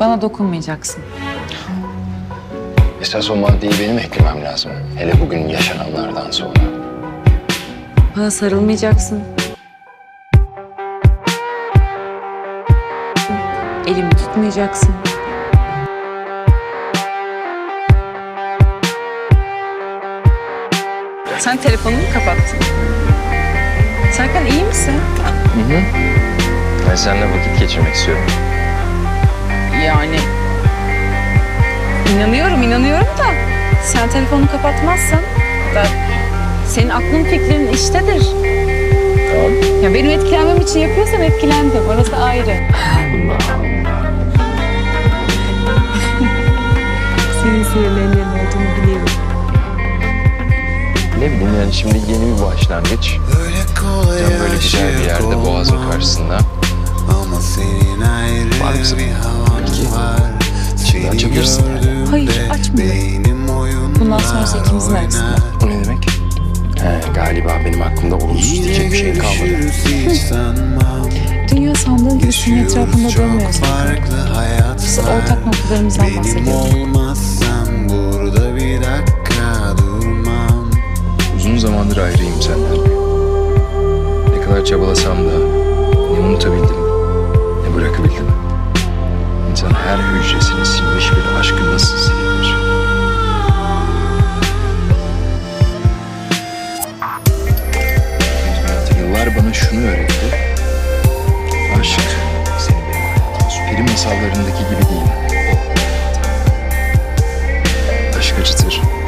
Bana dokunmayacaksın. Esas o maddeyi benim eklemem lazım. Hele bugün yaşananlardan sonra. Bana sarılmayacaksın. Elimi tutmayacaksın. Sen telefonumu kapattın. Serkan iyi misin? Ben seninle vakit geçirmek istiyorum. Yani inanıyorum inanıyorum da sen telefonu kapatmazsan da senin aklın fikrin iştedir. Tamam. Ya benim etkilenmem için yapıyorsan etkilendim. Orası ayrı. Senin sinirlerinin olduğunu biliyorum. Ne bileyim yani şimdi yeni bir başlangıç. Can böyle güzel bir yerde boğazın karşısında. Ama senin ayrı Var mısın? Açabilirsin. Hayır, açmıyorum. Bundan sonrası ikimizin arasında. O ne demek? He, galiba benim aklımda olumsuz diyecek bir şey kalmadı. Dünya sandığın gibi senin etrafında dönmüyor çok zaten. farklı hayatlar. Biz ortak noktalarımızdan durmam. Uzun zamandır ayrıyım senden. Ne kadar çabalasam da silmiş bir aşkı nasıl? Hayatı Yıllar bana şunu öğretti. Aşk seni benim hayatım. Peri masallarındaki gibi değil. Aşk acıtır.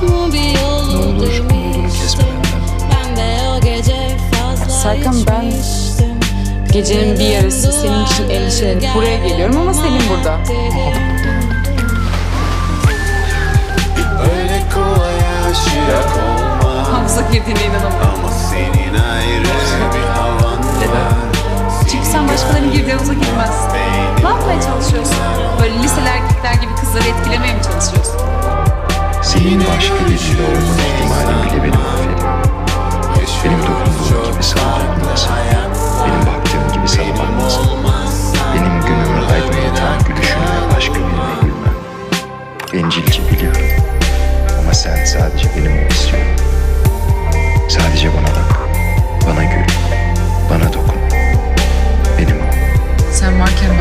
Ne olur umudunu kesme benden. Ben de o gece fazla Serkan, ben içmiştim. Gecenin bir yarısı senin için endişelenip buraya geliyorum ama Selim burada. Hamza girdiğine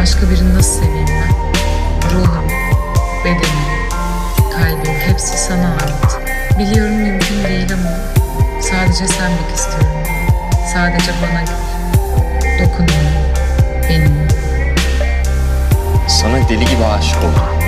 başka birini nasıl seveyim ben? Ruhum, bedenim, kalbim hepsi sana ait. Biliyorum mümkün değil ama sadece sevmek istiyorum. Sadece bana gül. Dokun bana, benim. Sana deli gibi aşık oldum.